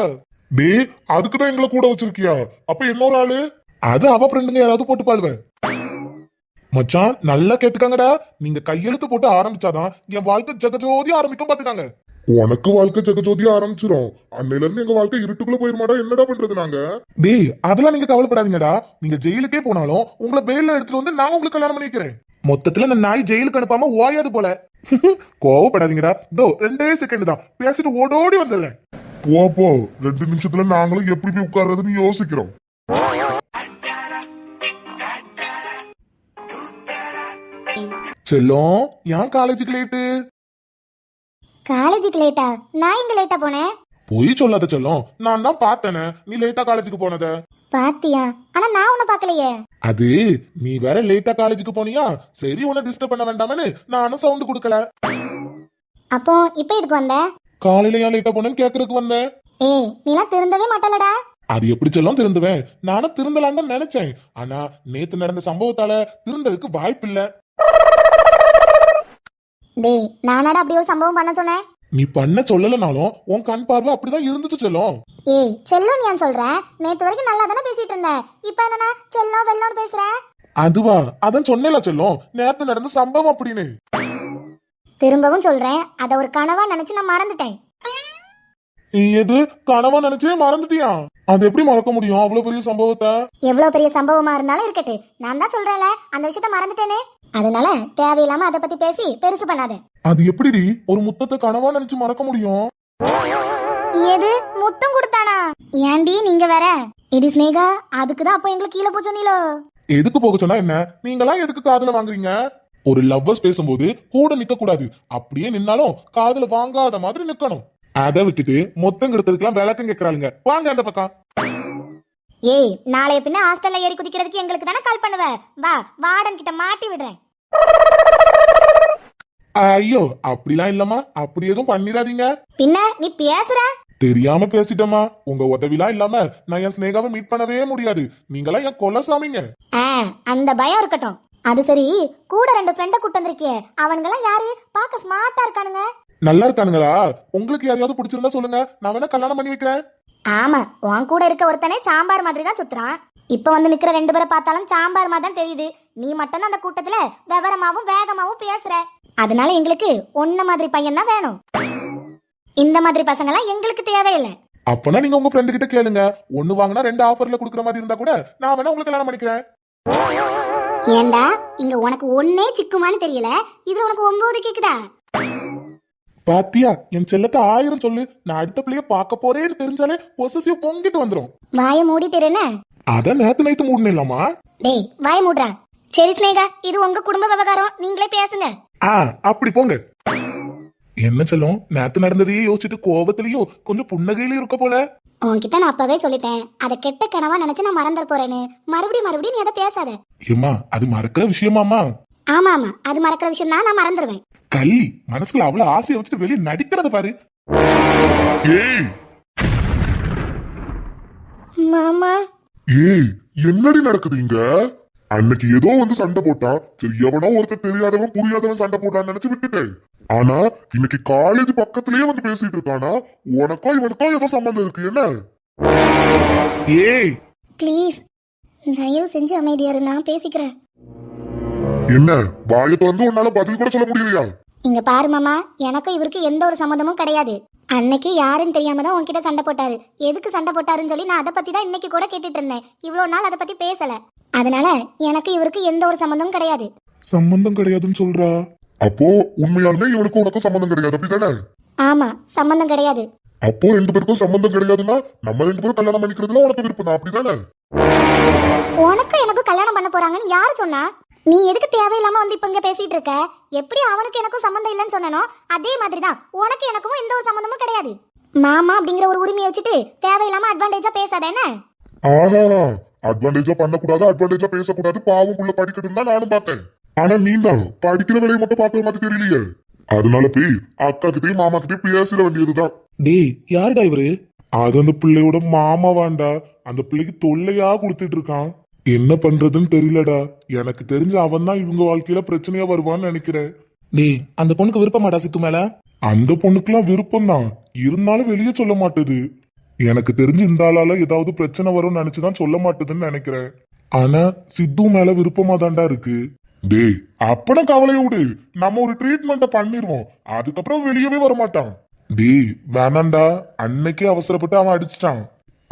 டேய் அதுக்குதான் எங்களை கூட வச்சிருக்கியா? அப்ப இன்னொரு ஆளு? அது அவ ஃப்ரெண்டுங்க யாராவது போட்டு பாடுவ மச்சான் நல்லா கேட்டுக்காங்கடா. நீங்க கையெழுத்து போட்டு ஆரம்பிச்சாதான் என் வாழ்க்கை ஜெகஜோதி ஆரம்பிக்கும் பாத்துக்காங்க. உனக்கு வாழ்க்கை ஜெகஜோதி ஆரம்பிச்சிரும். அன்னையில இருந்து எங்க வாழ்க்கை இருட்டுக்குள்ள போயிருமாடா என்னடா பண்றது நாங்க? டேய் அதெல்லாம் நீங்க கவலைப்படாதீங்கடா. நீங்க ஜெயிலுக்கே போனாலும் உங்களை பெயில எடுத்துட்டு வந்து நான் உங்களுக்கு கல்யாணம் பண்ணி வைக்கிறேன். மொத்தத்துல இந்த நாய் ஜெயிலுக்கு அனுப்பாம ஓயாது போல. கோவப்படாதீங்கடா. இதோ ரெண்டே செகண்ட் தான். பேசிட்டு ஓடோடி வந்துடுறேன். போ போ. ரெண்டு நிமிஷத்துல நாங்களும் எப்படி போய் உட்கார்றதுன்னு யோசிக்கிறோம். செல்லம் ஏன் காலேஜுக்கு லேட்டு காலேஜுக்கு லேட்டா? நான் இங்க லேட்டா போனேன் பொய் சொல்லாத செல்லம். நான் தான் பார்த்தேனே. நீ லேட்டா காலேஜுக்கு போனத? பாத்தியா? ஆனா நான் உன்னை பாக்கலையே அது நீ வேற லேட்டா காலேஜுக்கு போனியா? சரி உன்னை டிஸ்டர்ப் பண்ண வேண்டாமனு நானும் சவுண்ட் கொடுக்கல. அப்போ இப்ப இதுக்கு வந்த? காலையில ஏன் லேட்டா போனேன்னு கேக்குறதுக்கு வந்தேன் ஏய் நீலாம் திருந்தவே மாட்டலடா அது எப்படி செல்லம் திருந்துவேன்? நானும் திருந்தலான்னு நினைச்சேன். ஆனா நேத்து நடந்த சம்பவத்தால திருந்ததுக்கு வாய்ப்பு இல்ல டேய் நானாடா அப்படி ஒரு சம்பவம் பண்ண சொன்னேன்? நீ பண்ண சொல்லலனாலும் உன் கண் பார்வை அப்படிதான் இருந்துச்சு செல்லம். ஏய் செல்லம் ஏன் சொல்ற? நேத்து வரைக்கும் நல்லா தானே பேசிட்டு இருந்தேன். இப்ப என்னன்னா செல்லம் வெள்ளம்னு பேசுற? அதுவா அதான் சொன்னேல செல்லம். நேத்து நடந்த சம்பவம் அப்படின்னு. திரும்பவும் சொல்றேன். அத ஒரு கனவா நினைச்சு நான் மறந்துட்டேன். எது கனவா நினைச்சே மறந்துட்டியா? அது எப்படி மறக்க முடியும்? அவ்வளவு பெரிய சம்பவத்தை? எவ்வளவு பெரிய சம்பவமா இருந்தாலும் இருக்கட்டு நான் தான் சொல்றேன்ல அந்த விஷயத்த மறந்துட்டேனே. அதனால தேவையில்லாம அத பத்தி பேசி பெருசு பண்ணாத. அது எப்படி ஒரு முத்தத்தை கனவா நினைச்சு மறக்க முடியும்? எது முத்தம் கொடுத்தானா? ஏன்டி நீங்க வேற? இது ஸ்னேகா அதுக்கு தான் அப்போ எங்களுக்கு கீழே போச்சு நீலோ எதுக்கு போக சொன்னா என்ன? நீங்களாம் எதுக்கு காதுல வாங்குறீங்க? ஒரு லவ்வர்ஸ் பேசும்போது கூட நிக்க கூடாது அப்படியே நின்னாலும் காதுல வாங்காத மாதிரி நிக்கணும். அதை விட்டுட்டு மொத்தம் கெடுத்ததுக்கெல்லாம் விளக்கம் கேக்குறாளுங்க. வாங்க அந்த பக்கம். ஏய் நாளைய பின்ன ஹாஸ்டல்ல ஏறி குதிக்கிறதுக்கு எங்களுக்கு தானே கால் பண்ணுவ. வா வார்டன் கிட்ட மாட்டி விடுறேன். ஐயோ அப்படிலாம் இல்லம்மா. அப்படி எதுவும் பண்ணிடாதீங்க. பின்ன நீ பேசுற? தெரியாம பேசிட்டோமா உங்க உதவிலாம் இல்லாம நான் என் ஸ்னேகாவை மீட் பண்ணவே முடியாது. நீங்களாம் என் கொலசாமிங்க. ஆ அந்த பயம் இருக்கட்டும். அது சரி கூட ரெண்டு ஃப்ரெண்ட கூட்டு வந்திருக்கியே. அவனுங்கெல்லாம் யாரு? பார்க்க ஸ்மார்ட்டா இருக்கானுங்க. நல்லா இருக்கானுங்களா? உங்களுக்கு யாரையாவது பிடிச்சிருந்தா சொல்லுங்க. நான் வேணா கல்யாணம் பண்ணி வைக்கிறேன். ஆமா உன் கூட இருக்க ஒருத்தனே சாம்பார் மாதிரி தான் சுத்துறான். இப்ப வந்து நிக்கிற ரெண்டு பேரை பார்த்தாலும் சாம்பார் மாதிரி தான் தெரியுது. நீ மட்டும் அந்த கூட்டத்துல விவரமாவும் வேகமாவும் பேசுற. அதனால எங்களுக்கு ஒன்ன மாதிரி பையன் தான் வேணும். இந்த மாதிரி பசங்க எல்லாம் எங்களுக்கு தேவையில்லை. அப்பனா நீங்க உங்க ஃப்ரெண்டு கிட்ட கேளுங்க. ஒண்ணு வாங்கினா ரெண்டு ஆஃபர்ல குடுக்குற மாதிரி இருந்தா கூட நான் வேணா உங்களுக்கு கல்யாணம் பண்ணிக்கிறேன். ஏண்டா இங்க உனக்கு ஒன்னே சிக்குமான்னு தெரியல. இது உனக்கு ஒன்பது கேக்குதா? பாத்தியா? என் செல்லத்தை ஆயிரம் சொல்லு. நான் அடுத்த பிள்ளைய பார்க்க போறேன்னு தெரிஞ்சாலே பொசசிவ் பொங்கிட்டு வந்துரும். வாய மூடிட்டு என்ன? அத நேத்து நைட்டு மூடலாமா டேய் வாய மூடுறா. சரி ஸ்னேகா இது உங்க குடும்ப விவகாரம். நீங்களே பேசுங்க. ஆ அப்படி போங்க. என்ன செல்லம் நேத்து நடந்ததையே யோசிச்சுட்டு கோவத்திலயும் கொஞ்சம் புன்னகையிலயும் இருக்க போல? உன்கிட்ட நான் அப்பவே சொல்லிட்டேன். அதை கெட்ட கனவா நினைச்சு நான் மறந்துட போறேன்னு. மறுபடியும் மறுபடியும் நீ அதை பேசாத. ஏம்மா அது மறக்கிற விஷயமாமா ஆமா ஆமா அது மறக்கிற விஷயம் தான் நான் மறந்துடுவேன் கள்ளி. மனசுல அவ்வளவு ஆசையை வச்சுட்டு வெளியே நடிக்கிறத பாரு. ஏய். மாமா. ஏய் என்னடி நடக்குது இங்க? அன்னைக்கு ஏதோ வந்து சண்டை போட்டா சரி எவனோ ஒருத்தர் தெரியாதவன் புரியாதவன் சண்டை போட்டான்னு நினைச்சு விட்டுட்டேன். ஆனா இன்னைக்கு காலேஜ் பக்கத்திலேயே வந்து பேசிட்டு இருக்கானா? உனக்கோ இவனுக்கோ ஏதோ சம்பந்தம் இருக்கு என்ன? ஏய். ப்ளீஸ் தயவு செஞ்சு அமைதியாரு நான் பேசிக்கிறேன். என்ன வாயத்தை வந்து உன்னால பதில் கூட சொல்ல முடியலையா? இங்க பாரு மாமா எனக்கும் இவருக்கு எந்த ஒரு சம்மந்தமும் கிடையாது. அன்னைக்கு யாருன்னு தெரியாம தான் உன்கிட்ட சண்டை போட்டாரு. எதுக்கு சண்டை போட்டாருன்னு சொல்லி நான் அதை பத்தி தான் இன்னைக்கு கூட கேட்டுட்டு இருந்தேன். இவ்வளவு நாள் அதை பத்தி பேசல. அதனால எனக்கு இவருக்கு எந்த ஒரு சம்மந்தமும் கிடையாது. சம்பந்தம் கிடையாதுன்னு சொல்றா? அப்போ உண்மையாலுமே இவனுக்கும் உனக்கும் சம்பந்தம் கிடையாது அப்படிதானே? ஆமா சம்மந்தம் கிடையாது. அப்போ ரெண்டு பேருக்கும் சம்பந்தம் கிடையாதுன்னா நம்ம ரெண்டு பேரும் கல்யாணம் பண்ணிக்கிறதுல உனக்கு விருப்பம் தான் அப்படிதானே? உனக்கும் எனக்கும் கல்யாணம் பண்ண போறாங்கன்னு யாரு சொன்னா? நீ எதுக்கு தேவையில்லாம வந்து இப்ப இங்க பேசிட்டு இருக்க? எப்படி அவனுக்கு எனக்கும் சம்மந்தம் இல்லைன்னு சொன்னனோ அதே மாதிரி தான் உனக்கு எனக்கும் எந்த ஒரு சம்மந்தமும் கிடையாது. மாமா அப்படிங்கிற ஒரு உரிமையை வச்சுட்டு தேவையில்லாம அட்வான்டேஜா பேசாத என்ன? ஆஹா அட்வான்டேஜா பண்ணக்கூடாது அட்வான்டேஜா பேசக்கூடாது பாவம் புள்ள படிக்கட்டும் தான் நானும் பார்த்தேன். ஆனா நீ தான் படிக்கிற வேலையை மட்டும் பார்க்கிற மாதிரி தெரியலையே. அதனால போய் அக்கா கிட்டயும் மாமா கிட்டயும் பேசிட வேண்டியதுதான். டேய் யாருடா இவரு? அது அந்த பிள்ளையோட மாமா வாண்டா. அந்த பிள்ளைக்கு தொல்லையா கொடுத்துட்டு இருக்கான். என்ன பண்றதுன்னு தெரியலடா. எனக்கு தெரிஞ்ச அவன் தான் இவங்க வாழ்க்கையில பிரச்சனையா வருவான்னு நினைக்கிறேன். டேய் அந்த பொண்ணுக்கு விருப்பமாடா சித்து மேல? அந்த பொண்ணுக்குலாம் விருப்பம் தான் இருந்தாலும் வெளியே சொல்ல மாட்டுது. எனக்கு தெரிஞ்சு இந்த ஆளால ஏதாவது பிரச்சனை வரும்னு நினைச்சுதான் சொல்ல மாட்டுதுன்னு நினைக்கிறேன். ஆனா சித்து மேல விருப்பமா தான்டா இருக்கு. டேய் அப்பன கவலைய விடு. நம்ம ஒரு ட்ரீட்மெண்ட்டை பண்ணிருவோம். அதுக்கப்புறம் வெளியவே வர மாட்டான் டேய் வேணாண்டா அன்னைக்கே அவசரப்பட்டு அவன் அடிச்சிட்டான்.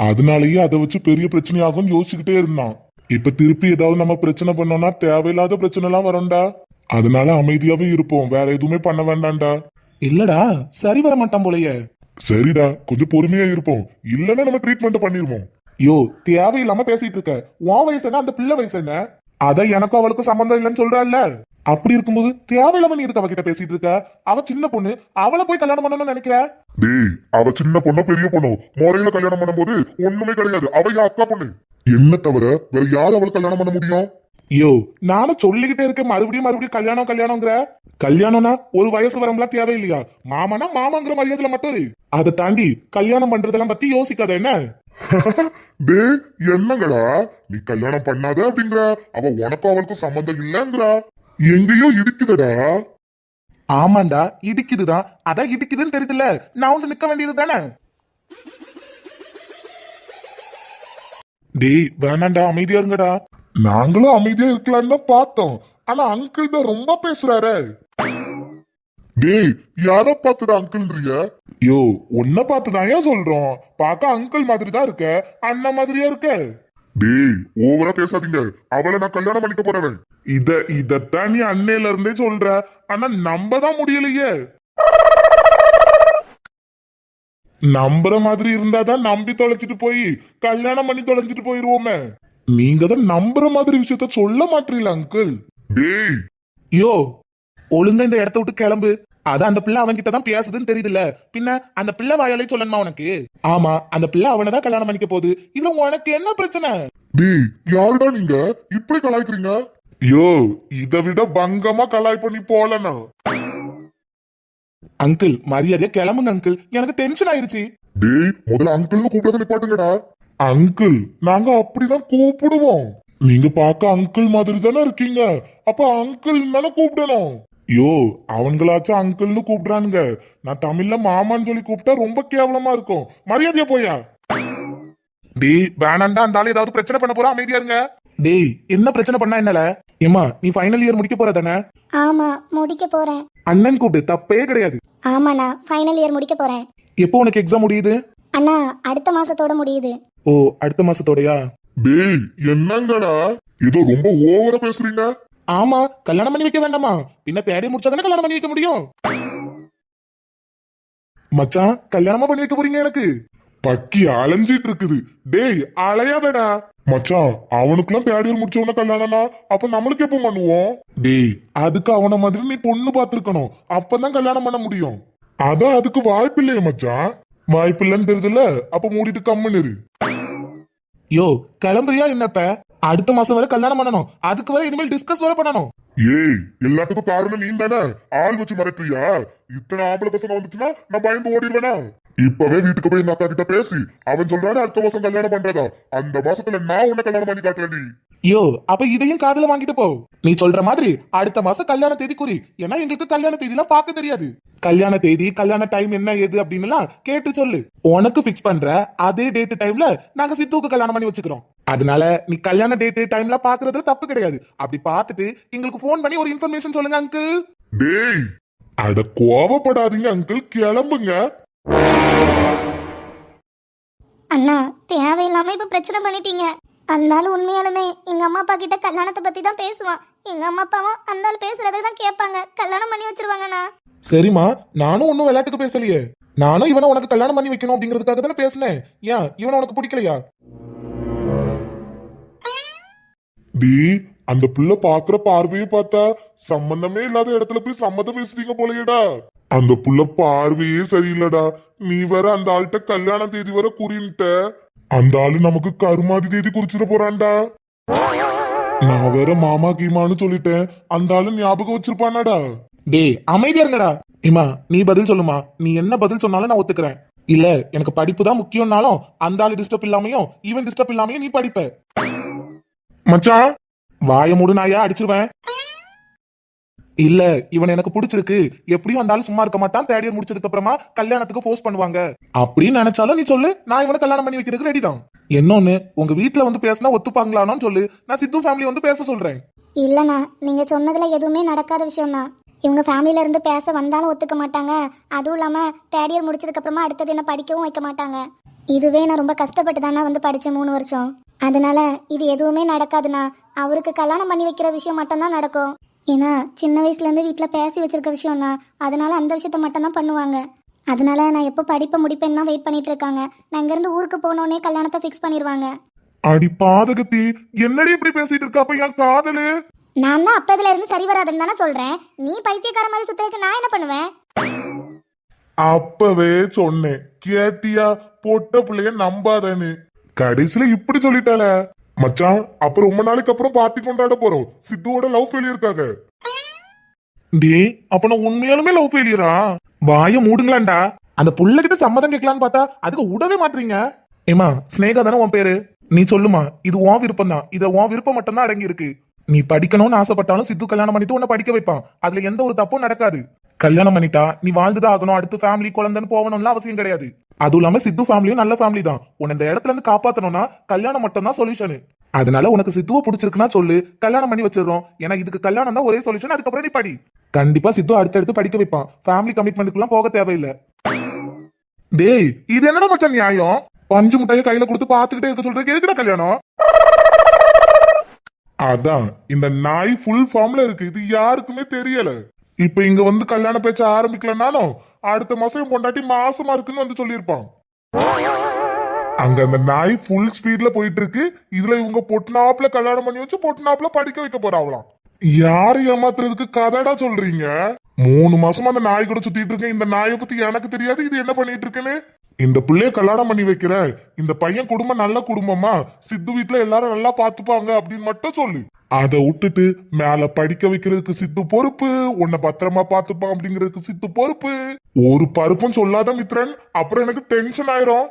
அதனாலயே அதை வச்சு பெரிய பிரச்சனையாகும்னு யோசிச்சுக்கிட்டே இருந்தான். இப்ப திருப்பி ஏதாவது நம்ம பிரச்சனை பண்ணோம்னா தேவையில்லாத பிரச்சனை எல்லாம் வரும்டா. அதனால அமைதியாவே இருப்போம். வேற எதுவுமே பண்ண வேண்டாம்டா. இல்லடா சரி வர மாட்டான் போலயே. சரிடா கொஞ்சம் பொறுமையா இருப்போம். இல்லன்னா நம்ம ட்ரீட்மெண்ட் பண்ணிருவோம். யோ தேவையில்லாம பேசிட்டு இருக்க. உன் வயசு என்ன அந்த பிள்ளை வயசு என்ன? அத எனக்கும் அவளுக்கும் சம்பந்தம் இல்லைன்னு சொல்றாள்ல. அப்படி இருக்கும்போது தேவையில்லாம நீ இருக்க அவகிட்ட பேசிட்டு இருக்க? அவ சின்ன பொண்ணு. அவளை போய் கல்யாணம் பண்ணணும்னு நினைக்கிற? டேய் அவ சின்ன பொண்ணோ பெரிய பொண்ணோ? முறையில கல்யாணம் பண்ணும்போது ஒண்ணுமே கிடையாது. அவ என் அக்கா பொண்ணு. என்ன தவிர வேற யார் அவளை கல்யாணம் பண்ண முடியும்? யோ நானும் சொல்லிக்கிட்டே இருக்கேன் மறுபடியும் மறுபடியும் கல்யாணம் கல்யாணங்கிற கல்யாணம்னா ஒரு வயசு வரம்பெல்லாம் தேவையில்லையா? மாமனா மாமாங்கிற மரியாதையில மட்டும் இரு. அதை தாண்டி கல்யாணம் பண்றதெல்லாம் பத்தி யோசிக்காத என்ன? டேய் என்னங்கடா? நீ கல்யாணம் பண்ணாத அப்படிங்கிற அவ உனக்கும் அவளுக்கும் சம்மந்தம் இல்லங்கிறா. எங்கேயோ இருக்குதடா ஆமாண்டா இடிக்குதுதான் அதான் இடிக்குதுன்னு தெரியுதுல்ல. நான் வந்து நிக்க வேண்டியது தானே? டேய் வேணாண்டா அமைதியா இருங்கடா. நாங்களும் அமைதியா இருக்கலாம்னு தான் பார்த்தோம். ஆனா அங்கிள் தான் ரொம்ப பேசுறாரு. டேய் யார பார்த்துடா அங்கிள்ன்றிய யோ உன்னை பார்த்துதான் ஏன் சொல்றோம்? பார்க்க அங்கிள் மாதிரி தான் இருக்க. அண்ணன் மாதிரியா இருக்க? டேய் ஓவரா பேசாதீங்க. அவளை நான் கல்யாணம் பண்ணிக்க போறவன். இத இதத்தான் நீ அன்னையில இருந்தே சொல்ற. ஆனா நம்ப தான் முடியலையே. நம்புற மாதிரி இருந்தாதான் நம்பி தொலைச்சிட்டு போய் கல்யாணம் பண்ணி தொலைச்சிட்டு போயிருவோமே. நீங்க தான் நம்புற மாதிரி விஷயத்த சொல்ல மாட்டீங்களா அங்கிள் டேய். யோ ஒழுங்கா இந்த இடத்த விட்டு கிளம்பு. அதான் அந்த பிள்ளை அவன்கிட்ட தான் பேசுதுன்னு தெரியுதுல்ல. பின்ன அந்த பிள்ளை வாயாலே சொல்லணுமா உனக்கு? ஆமா அந்த பிள்ளை அவனை தான் கல்யாணம் பண்ணிக்க போகுது. இதுல உனக்கு என்ன பிரச்சனை? டேய் யாருடா நீங்க? இப்படி கலாய்க்கிறீங்க? யோ இதை விட பங்கமா கலாய் பண்ணி போலனா அங்கிள் மரியாதையா கிளம்புங்க அங்கிள். எனக்கு டென்ஷன் ஆயிருச்சு. டேய் முதல்ல அங்கிள்னு கூப்பிடாத நிப்பாட்டுங்கடா. அங்கிள் நாங்க அப்படிதான் கூப்பிடுவோம். நீங்க பார்க்க அங்கிள் மாதிரி தானே இருக்கீங்க. அப்ப அங்கிள் தானே கூப்பிடணும். யோ அவங்களாச்சும் அங்கிள்னு கூப்பிடுறானுங்க. நான் தமிழ்ல மாமான்னு சொல்லி கூப்பிட்டா ரொம்ப கேவலமா இருக்கும். மரியாதையா போயா? டேய் வேணாண்டா அந்த ஆளு ஏதாவது பிரச்சனை பண்ண போறா அமைதியா இருங்க. டேய் என்ன பிரச்சனை பண்ணா என்னல? ஏமா நீ ஃபைனல் இயர் முடிக்க போற தானே? ஆமா முடிக்க போறேன். அண்ணன் கூப்பிடு தப்பே கிடையாது. ஆமாண்ணா ஃபைனல் இயர் முடிக்க போறேன். எப்போ உனக்கு எக்ஸாம் முடியுது? அண்ணா அடுத்த மாசத்தோட முடியுது. ஓ அடுத்த மாசத்தோடயா? டேய் என்னங்கடா? ஏதோ ரொம்ப ஓவரா பேசுறீங்க. ஆமா கல்யாணம் பண்ணி வைக்க வேண்டாமா? பின்ன தேடி முடிச்சாதானே கல்யாணம் பண்ணி வைக்க முடியும்? மச்சான் கல்யாணமா பண்ணி வைக்க போறீங்க எனக்கு? பக்கி அலைஞ்சிட்டு இருக்குது. டேய் அலையாதடா. மச்சான் அவனுக்குலாம் பேடி ஒரு முடிச்ச உடனே கல்யாணம்னா அப்ப நம்மளுக்கு எப்ப பண்ணுவோம்? டேய் அதுக்கு அவன மாதிரி நீ பொண்ணு பாத்துருக்கணும் அப்பதான் கல்யாணம் பண்ண முடியும். அதான் அதுக்கு வாய்ப்பு இல்லையே மச்சான். வாய்ப்பு இல்லைன்னு தெரியுதுல்ல? அப்ப மூடிட்டு கம்முன்னு இரு. யோ கிளம்புறியா என்னப்ப அடுத்த மாசம் வரை கல்யாணம் பண்ணணும். அதுக்கு வரை இனிமேல் டிஸ்கஸ் வரை பண்ணணும். ஏய் எல்லாத்துக்கும் காரணம் நீ தானே ஆள் வச்சு மிரட்டுறியா? இத்தனை ஆம்பளை பசங்க வந்துச்சுன்னா நான் பயந்து ஓடிடுவேனா? இப்பவே வீட்டுக்கு போய் இந்த அக்கா கிட்ட பேசி அவன் சொல்றாரு அடுத்த மாசம் கல்யாணம் பண்றதா? அந்த மாசத்துல நான் உன்னை கல்யாணம் பண்ணி காட்டுறேன் யோ அப்ப இதையும் காதுல வாங்கிட்டு போ. நீ சொல்ற மாதிரி அடுத்த மாசம் கல்யாண தேதி குறி ஏன்னா எங்களுக்கு கல்யாண தேதி எல்லாம் பார்க்க தெரியாது. கல்யாண தேதி கல்யாண டைம் என்ன ஏது அப்படின்னு கேட்டு சொல்லு. உனக்கு பிக்ஸ் பண்ற அதே டேட் டைம்ல நாங்க சித்துவுக்கு கல்யாணம் பண்ணி வச்சுக்கிறோம். அதனால நீ கல்யாண டேட் டைம்ல பாக்குறது தப்பு கிடையாது. அப்படி பார்த்துட்டு எங்களுக்கு ஃபோன் பண்ணி ஒரு இன்ஃபர்மேஷன் சொல்லுங்க அங்கிள் டேய் அட கோவப்படாதீங்க அங்கிள் கிளம்புங்க. அண்ணா தேவையில்லாம இப்ப பிரச்சனை பண்ணிட்டீங்க. ஆளு உண்மையாலுமே எங்க அம்மா அப்பா கிட்ட கல்யாணத்தை பத்தி தான் பேசுவான். எங்க அம்மா அப்பாவும் அந்த ஆள் பேசுறதை தான் கேட்பாங்க. கல்யாணம் பண்ணி வச்சிருவாங்கண்ணா. சரிம்மா நானும் ஒன்னும் விளையாட்டுக்கு பேசலையே. நானும் இவனை உனக்கு கல்யாணம் பண்ணி வைக்கணும் அப்படிங்கிறதுக்காக தானே பேசினேன். ஏன் இவனை உனக்கு பிடிக்கலையா? டி அந்த பிள்ளை பாக்குற பார்வையே பார்த்தா சம்பந்தமே இல்லாத இடத்துல போய் சம்மதம் பேசுறீங்க போலயேடா. அந்த புள்ள பார்வையே சரியில்லடா. நீ வேற அந்த ஆள்கிட்ட கல்யாண தேதி வர குறின்ட்ட அந்த ஆளு நமக்கு கருமாதி தேதி குறிச்சிட போறான்டா. நான் வேற மாமா கீமான்னு சொல்லிட்டேன். அந்த ஆளு ஞாபகம் வச்சிருப்பானாடா. டேய் அமைதியா இருங்கடா. இம்மா நீ பதில் சொல்லுமா. நீ என்ன பதில் சொன்னாலும் நான் ஒத்துக்கிறேன். இல்ல எனக்கு படிப்பு தான் முக்கியம்னாலும் அந்த ஆளு டிஸ்டர்ப் இல்லாமையும் ஈவன் டிஸ்டர்ப் இல்லாமையும் நீ படிப்ப. மச்சான் வாய மூடு நாயா அடிச்சிருவேன். இல்ல இவன் எனக்கு பிடிச்சிருக்கு. எப்படியும் அந்த ஆளு சும்மா இருக்க மாட்டான். தேர்ட் இயர் முடிச்சதுக்கு அப்புறமா கல்யாணத்துக்கு ஃபோர்ஸ் பண்ணுவாங்க. அப்படின்னு நினைச்சாலும் நீ சொல்லு. நான் இவனை கல்யாணம் பண்ணி வைக்கிறதுக்கு ரெடி தான். இன்னொன்னு உங்க வீட்ல வந்து பேசினா ஒத்துப்பாங்களான்னு சொல்லு. நான் சித்து ஃபேமிலி வந்து பேச சொல்றேன். இல்லண்ணா நீங்க சொன்னதுல எதுவுமே நடக்காத விஷயம்தான் இவங்க ஃபேமிலில இருந்து பேச வந்தாலும் ஒத்துக்க மாட்டாங்க. அதுவும் இல்லாம தேர்ட் இயர் முடிச்சதுக்கு அப்புறமா அடுத்தது என்ன படிக்கவும் வைக்க மாட்டாங்க. இதுவே நான் ரொம்ப கஷ்டப்பட்டு தானே வந்து படிச்சேன் மூணு வருஷம். அதனால இது எதுவுமே நடக்காதுண்ணா. அவருக்கு கல்யாணம் பண்ணி வைக்கிற விஷயம் மட்டும்தான் நடக்கும். ஏன்னா சின்ன வயசுல இருந்து வீட்ல பேசி வச்சிருக்க விஷயம்னா அதனால அந்த விஷயத்த மட்டும்தான் பண்ணுவாங்க. அதனால நான் எப்போ படிப்பை முடிப்பேன்னு தான் வெயிட் பண்ணிட்டு இருக்காங்க. நான் இங்கிருந்து ஊருக்கு போனோடனே கல்யாணத்தை ஃபிக்ஸ் பண்ணிடுவாங்க அடி பாதகத்தி என்னடி இப்படி பேசிட்டு இருக்க? அப்ப என் காதலு? நான் தான் அப்பதுல இருந்து சரி வராதுன்னு தானே சொல்றேன். நீ பைத்தியக்கார மாதிரி சுத்துறதுக்கு நான் என்ன பண்ணுவேன்? அப்பவே சொன்னேன். கேட்டியா? பொட்ட பிள்ளைய நம்பாதேன்னு. கடைசியில இப்படி சொல்லிட்டால மச்சான் அப்புறம் ரொம்ப நாளைக்கு அப்புறம் பார்ட்டி கொண்டாட போறோம். சித்துவோட லவ் ஃபெயிலியருக்காக டேய் அப்ப நான் உண்மையாலுமே லவ் ஃபெயிலியரா வாய மூடுங்களாண்டா? அந்த புள்ளகிட்ட சம்மதம் கேட்கலான்னு பார்த்தா அதுக்கு உடவே மாட்டீங்க. ஏமா ஸ்னேகா தானே உன் பேரு? நீ சொல்லுமா இது உன் விருப்பம் தான் இத உன் விருப்பம் மட்டும்தான் அடங்கி இருக்கு நீ படிக்கணும்னு ஆசைப்பட்டாலும் சித்து கல்யாணம் பண்ணிட்டு உன்னை படிக்க வைப்பான். அதுல எந்த ஒரு தப்பும் நடக்காது. கல்யாணம் பண்ணிட்டா நீ வாழ்ந்துதான் ஆகணும் அடுத்து ஃபேமிலி குழந்தைன்னு போகணும்லாம் அவசியம் கிடையாது. அதுவும் இல்லாம சித்து ஃபேமிலியும் நல்ல ஃபேமிலி தான். உன்னை இந்த இடத்துல இருந்து காப்பாத்தணும்னா கல்யாணம் மட்டும் தான் சொல்யூஷனு அதனால உனக்கு சித்துவை பிடிச்சிருக்குன்னா சொல்லு. கல்யாணம் பண்ணி வச்சிடறோம். ஏன்னா இதுக்கு கல்யாணம் தான் ஒரே சொல்யூஷன் அதுக்கப்புறம் நீ படி. கண்டிப்பா சித்து அடுத்தடுத்து படிக்க வைப்பான். ஃபேமிலி கமிட்மெண்ட்டுக்குலாம் போக தேவையில்லை. டேய் இது என்னடா மச்சான் நியாயம்? பஞ்சு முட்டைய கையில கொடுத்து பாத்துக்கிட்டே இருக்க சொல்றது எதுக்குடா கல்யாணம்? அதான் இந்த நாய் ஃபுல் ஃபார்ம்ல இருக்கு. இது யாருக்குமே தெரியல. இப்ப இங்க வந்து கல்யாண பேச்ச ஆரம்பிக்கலனாலும் அடுத்த மாசம் பொண்டாட்டி மாசமா இருக்குன்னு வந்து சொல்லியிருப்பான். அங்க அந்த நாய் ஃபுல் ஸ்பீட்ல போயிட்டு இருக்கு இதுல இவங்க பொட்டுனாப்புல கல்யாணம் பண்ணி வச்சு பொட்டுனாப்புல படிக்க வைக்க போறாங்களாம். யாரை ஏமாத்துறதுக்கு கதடா சொல்றீங்க? மூணு மாசமா அந்த நாய் கூட சுத்திட்டு இருக்கேன். இந்த நாயை பத்தி எனக்கு தெரியாது. இது என்ன பண்ணிட்டு இருக்குன்னு? இந்த பிள்ளைய கல்யாணம் பண்ணி வைக்கிற இந்த பையன் குடும்பம் நல்ல குடும்பமா? சித்து வீட்டுல எல்லாரும் நல்லா பாத்துப்பாங்க அப்படின்னு மட்டும் சொல்லு. அதை விட்டுட்டு மேல படிக்க வைக்கிறதுக்கு சித்து பொறுப்பு உன்னை பத்திரமா பாத்துப்பான் அப்படிங்கிறதுக்கு சித்து பொறுப்பு. ஒரு பருப்பும் சொல்லாத மித்ரன். அப்புறம் எனக்கு டென்ஷன் ஆயிரும்.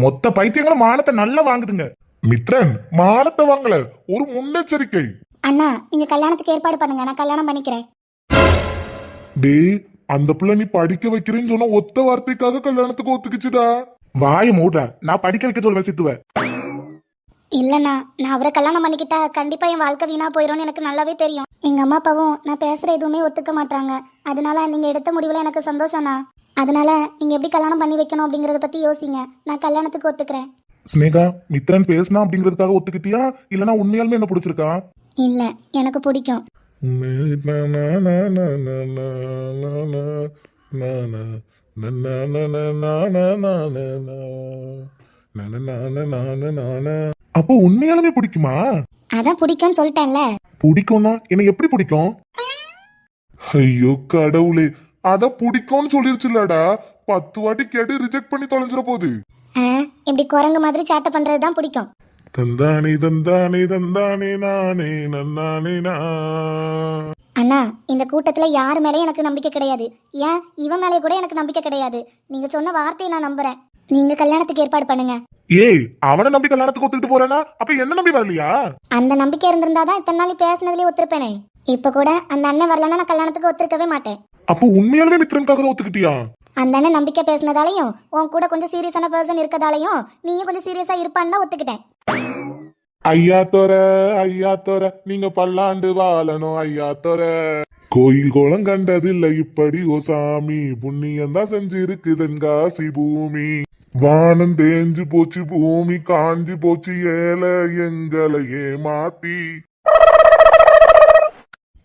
மொத்த பைத்தியங்களும் மானத்தை நல்லா வாங்குதுங்க. மித்ரன் மானத்தை வாங்கல. ஒரு முன்னெச்சரிக்கை. அண்ணா நீங்க கல்யாணத்துக்கு ஏற்பாடு பண்ணுங்க. நான் கல்யாணம் பண்ணிக்கிறேன். டேய் அந்த பிள்ளை நீ படிக்க வைக்கிறேன்னு சொன்ன ஒத்த வார்த்தைக்காக கல்யாணத்துக்கு ஒத்துக்குச்சுடா. வாய மூடுற நான் படிக்க வைக்க சொல்வேன் சித்துவ. இல்லண்ணா நான் அவரை கல்யாணம் பண்ணிக்கிட்டா கண்டிப்பா என் வாழ்க்கை வீணா போயிடும்னு எனக்கு நல்லாவே தெரியும். எங்க அம்மா அப்பாவும் நான் பேசுற எதுவுமே ஒத்துக்க மாட்டாங்க அதனால நீங்க எடுத்த முடிவுல எனக்கு சந்தோஷம்ண்ணா. அதனால நீங்க எப்படி கல்யாணம் பண்ணி வைக்கணும் அப்படிங்கறத பத்தி யோசிங்க நான் கல்யாணத்துக்கு ஒத்துக்கிறேன் ஸ்னேகா மித்ரன் பேசினா அப்படிங்கிறதுக்காக ஒத்துக்கிட்டியா இல்லனா உண்மையாலுமே என்ன பிடிச்சிருக்கா இல்ல எனக்கு பிடிக்கும் அப்போ உண்மையாலுமே பிடிக்குமா அதான் பிடிக்கும்னு சொல்லிட்டேன்ல பிடிக்கும்னா என்ன எப்படி பிடிக்கும் ஐயோ கடவுளே அத பிடிக்கும்னு சொல்லிருச்சுலடா. பத்து வாட்டி கேட்டு ரிஜெக்ட் பண்ணி தொலைஞ்சிட போகுது இப்படி குரங்கு மாதிரி சேட்டை பண்றது தான் பிடிக்கும். தந்தானே தந்தானே தந்தானே நானே நன்னானே அண்ணா இந்த கூட்டத்துல யார் மேலயும் எனக்கு நம்பிக்கை கிடையாது. ஏன்? இவன் மேலே கூட எனக்கு நம்பிக்கை கிடையாது. நீங்க சொன்ன வார்த்தையை நான் நம்புறேன். நீங்க கல்யாணத்துக்கு ஏற்பாடு பண்ணுங்க. ஏய் அவனை நம்பி கல்யாணத்துக்கு ஒத்துக்கிட்டு போறேனா அப்ப என்ன நம்பி வரலையா? அந்த நம்பிக்கை இருந்திருந்தா தான் இத்தனை நாள் பேசினதுலயே ஒத்துருப்பேனே. இப்ப கூட அந்த அண்ணன் வரலன்னா நான் கல்யாணத்துக்கு ஒத்துருக்கவே மாட்டேன். அப்போ உண்மையாலுமே மித்ரனுக்காக தான் ஒத்துக்கிட்டியா? அந்த அண்ணன் நம்பிக்கை பேசினதாலையும் உன் கூட கொஞ்சம் சீரியஸான பர்சன் இருக்கதாலையும் நீயும் கொஞ்சம் சீரியஸா இருப்பான்னு தான் ஒத்துக்கிட்டேன். ஐயா தோர ஐயா தோர நீங்க பல்லாண்டு வாழணும் ஐயா தோர கோயில் கோலம் கண்டதில்லை இப்படி ஓ சாமி. புண்ணியம் தான் செஞ்சிருக்கு தென்காசி பூமி. வானம் தேஞ்சு போச்சு பூமி காஞ்சி போச்சு ஏல எங்களை ஏமாத்தி.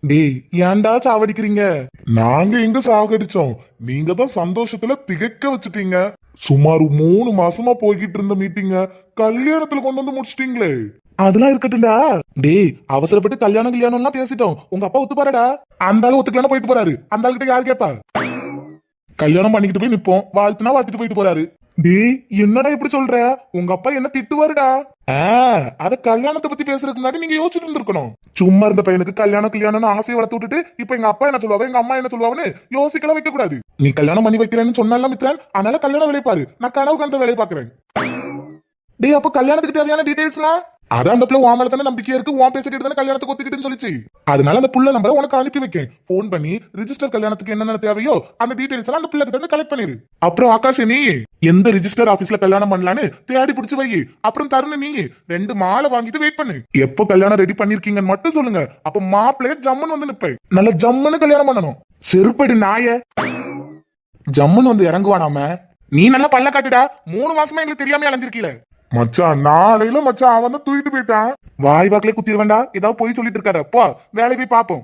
டேய் ஏன்டா சாவடிக்கிறீங்க? நாங்க எங்க சாகடிச்சோம்? நீங்க தான் சந்தோஷத்துல திகைக்க வச்சுட்டீங்க. சுமார் மூணு மாசமா போய்கிட்டு இருந்த மீட்டிங்க கல்யாணத்துல கொண்டு வந்து முடிச்சிட்டீங்களே. அதெல்லாம் இருக்கட்டும்டா. டேய் அவசரப்பட்டு கல்யாணம் கல்யாணம்லாம் பேசிட்டோம். உங்க அப்பா ஒத்து பாருடா அந்த ஆளு ஒத்துக்கலாம் போயிட்டு போறாரு. அந்த ஆளுகிட்ட யார் கேப்பா? கல்யாணம் பண்ணிக்கிட்டு போய் நிப்போம். வாழ்த்துனா வாழ்த்துட்டு போயிட்டு போறாரு. டேய் என்னடா இப்படி சொல்ற? உங்க அப்பா என்ன திட்டுவாருடா? அத கல்யாணத்தை பத்தி பேசுறதுக்கு முன்னாடி நீங்க யோசிச்சுட்டு இருந்திருக்கணும். சும்மா இருந்த பையனுக்கு கல்யாணம் கல்யாணம்னு ஆசையை வளர்த்து விட்டுட்டு இப்ப எங்க அப்பா என்ன சொல்லுவாங்க எங்க அம்மா என்ன சொல்லுவாங்கன்னு யோசிக்கலாம் வைக்க கூடாது நீ கல்யாணம் பண்ணி வைக்கிறேன்னு சொன்னால மித்ரன் அதனால கல்யாணம் வேலையை பாரு. நான் கனவு கண்ட வேலையை பாக்குறேன் டேய் அப்ப கல்யாணத்துக்கு தேவையான டீடைல்ஸ்லாம் அதான் அந்த பிள்ளை உன் மேல தானே நம்பிக்கையா இருக்கு உன் பேசிட்டு தானே கல்யாணத்துக்கு ஒத்துக்கிட்டுன்னு சொல்லிச்சு. அதனால அந்த புள்ள நம்பரை உனக்கு அனுப்பி வைக்கேன். ஃபோன் பண்ணி ரிஜிஸ்டர் கல்யாணத்துக்கு என்னென்ன தேவையோ அந்த டீடைல்ஸ் எல்லாம் அந்த பிள்ளை கிட்ட கலெக்ட் பண்ணிரு. அப்புறம் ஆகாஷ் நீ எந்த ரிஜிஸ்டர் ஆபீஸ்ல கல்யாணம் பண்ணலான்னு தேடி பிடிச்சு வை. அப்புறம் தருணு நீ ரெண்டு மாலை வாங்கிட்டு வெயிட் பண்ணு. எப்போ கல்யாணம் ரெடி பண்ணிருக்கீங்கன்னு மட்டும் சொல்லுங்க. அப்ப மாப்பிள்ளைய ஜம்முன்னு வந்து நிப்பேன். நல்ல ஜம்முன்னு கல்யாணம் பண்ணணும். செருப்படி நாய. ஜம்முன்னு வந்து இறங்குவானாம? நீ நல்லா பல்ல காட்டுடா. மூணு மாசமா எங்களுக்கு தெரியாம அலைஞ்சிருக்கீல. மச்சான் நாளையில மச்சான் அவன் தான் தூக்கிட்டு போயிட்டான். வாய் வாக்கிலே குத்திடுவேண்டா ஏதாவது போய் சொல்லிட்டு இருக்காரு போ வேலை போய் பாப்போம்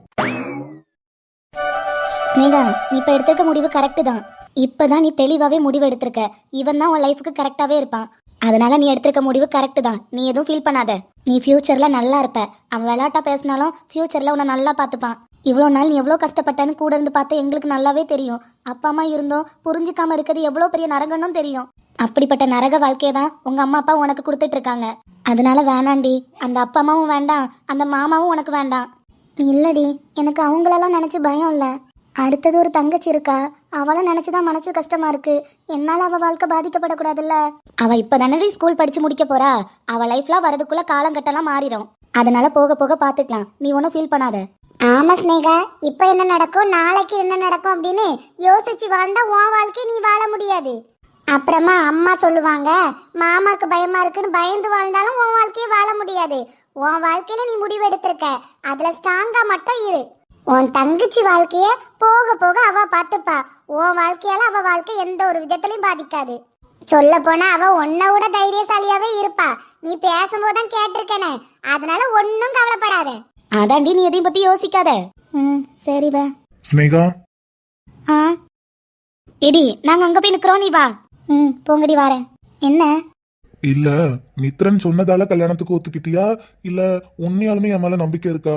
ஸ்னேகா நீ இப்ப எடுத்திருக்க முடிவு கரெக்டு தான். இப்பதான் நீ தெளிவாவே முடிவு எடுத்திருக்க. இவன் தான் உன் லைஃபுக்கு கரெக்டாவே இருப்பான். அதனால நீ எடுத்திருக்க முடிவு கரெக்டு தான். நீ எதுவும் ஃபீல் பண்ணாத. நீ ஃபியூச்சர்ல நல்லா இருப்ப. அவன் விளையாட்டா பேசினாலும் ஃபியூச்சர்ல உன்னை நல்லா பார்த்துப்பான். இவ்வளோ நாள் நீ எவ்வளோ கஷ்டப்பட்டேன்னு கூட இருந்து பார்த்தா எங்களுக்கு நல்லாவே தெரியும். அப்பா அம்மா இருந்தோம் புரிஞ்சிக்காம இருக்கிறது எவ்வளோ பெரிய நரகம்னும் தெரியும். அப்படிப்பட்ட நரக வாழ்க்கையை தான் உங்க அம்மா அப்பா உனக்கு கொடுத்துட்டு இருக்காங்க. அதனால வேணாண்டி. அந்த அப்பா அம்மாவும் வேண்டாம். அந்த மாமாவும் உனக்கு வேண்டாம். இல்லடி எனக்கு அவங்களெல்லாம் நினைச்சு பயம் இல்ல. அடுத்தது ஒரு தங்கச்சி இருக்கா. அவளை நினைச்சுதான் மனசு கஷ்டமா இருக்கு. என்னால அவ வாழ்க்கை பாதிக்கப்படக்கூடாதுல்ல. அவ தானே ஸ்கூல் படிச்சு முடிக்க போறா. அவ லைஃப்ல வரதுக்குள்ள காலங்கட்டெல்லாம் மாறிடும் அதனால போக போக பாத்துக்கலாம். நீ ஒன்றும் ஃபீல் பண்ணாத. ஆமா ஸ்னேகா இப்ப என்ன நடக்கும்? நாளைக்கு என்ன நடக்கும் அப்படின்னு யோசிச்சு வாழ்ந்தா உன் வாழ்க்கை நீ வாழ முடியாது. அப்புறமா அம்மா சொல்லுவாங்க மாமாக்கு பயமா இருக்குன்னு பயந்து வாழ்ந்தாலும் உன் வாழ்க்கையை வாழ முடியாது. உன் வாழ்க்கையில நீ முடிவு எடுத்திருக்க. அதுல ஸ்ட்ராங்கா மட்டும் இரு. உன் தங்கச்சி வாழ்க்கைய போக போக அவ பார்த்துப்பா உன் வாழ்க்கையால அவ வாழ்க்கை எந்த ஒரு விதத்திலையும் பாதிக்காது. சொல்ல போனா அவ உன்னை விட தைரியசாலியாவே இருப்பா. நீ பேசும்போதுதான் கேட்டிருக்கேனே. அதனால ஒன்னும் கவலைப்படாத. அதாண்டி நீ எதையும் பத்தி யோசிக்காத. ம் சரிவா ஸ்னேகா? ஆ? எடி நாங்க அங்க போய் நிக்கிறோம் நீ வா. ம் போங்கடி வாரேன். என்ன? இல்ல மித்ரன் சொன்னதால கல்யாணத்துக்கு ஒத்துக்கிட்டியா? இல்ல உண்மையாலுமே என் மேல நம்பிக்கை இருக்கா?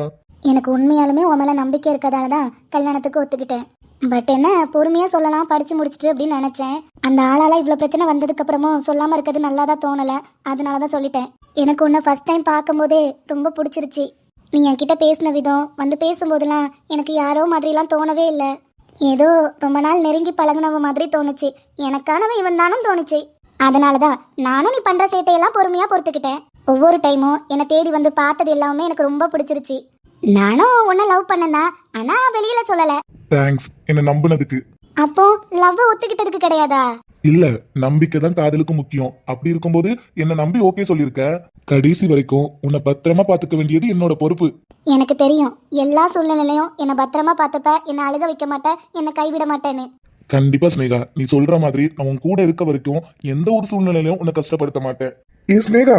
எனக்கு உண்மையாலுமே உன் மேல நம்பிக்கை இருக்கதால தான் கல்யாணத்துக்கு ஒத்துக்கிட்டேன். பட் என்ன பொறுமையா சொல்லலாம் படிச்சு முடிச்சிட்டு அப்படின்னு நினைச்சேன். அந்த ஆளால இவ்வளவு பிரச்சனை வந்ததுக்கு அப்புறமும் சொல்லாம இருக்கிறது நல்லா தான் தோணல அதனால தான் சொல்லிட்டேன். எனக்கு உன்னை ஃபர்ஸ்ட் டைம் பார்க்கும்போதே ரொம்ப பிடிச்சிருச்சு. நீ என்கிட்ட பேசின விதம் வந்து பேசும்போதெல்லாம் எனக்கு யாரோ மாதிரிலாம் தோணவே இல்லை. ஏதோ ரொம்ப நாள் நெருங்கி பழகுனவ மாதிரி தோணுச்சு. எனக்கானவன் இவன் தானும் தோணுச்சு. அதனால தான் நானும் நீ பண்ற சேட்டையெல்லாம் பொறுமையா பொறுத்துக்கிட்டேன். ஒவ்வொரு டைமும் என்னை தேடி வந்து பார்த்தது எல்லாமே எனக்கு ரொம்ப பிடிச்சிருச்சு. நானும் உன்னை லவ் பண்ணேன் ஆனா வெளியில சொல்லல. தேங்க்ஸ் என்ன நம்புனதுக்கு. அப்போ லவ் ஒத்துக்கிட்டதுக்கு கிடையாதா? இல்ல நம்பிக்கை தான் காதலுக்கு முக்கியம். அப்படி இருக்கும்போது என்ன நம்பி ஓகே சொல்லிருக்க. கடைசி வரைக்கும் உன்னை பத்திரமா பாத்துக்க வேண்டியது என்னோட பொறுப்பு. எனக்கு தெரியும். எல்லா சூழ்நிலையிலையும் என்னை பத்திரமா பார்த்துப்ப என்னை அழுக வைக்க மாட்டேன் என்னை கைவிட மாட்டேன்னு. கண்டிப்பா ஸ்னேகா நீ சொல்ற மாதிரி நான் உன் கூட இருக்க வரைக்கும் எந்த ஒரு சூழ்நிலையிலும் உன்னை கஷ்டப்படுத்த மாட்டேன். ஏ ஸ்னேகா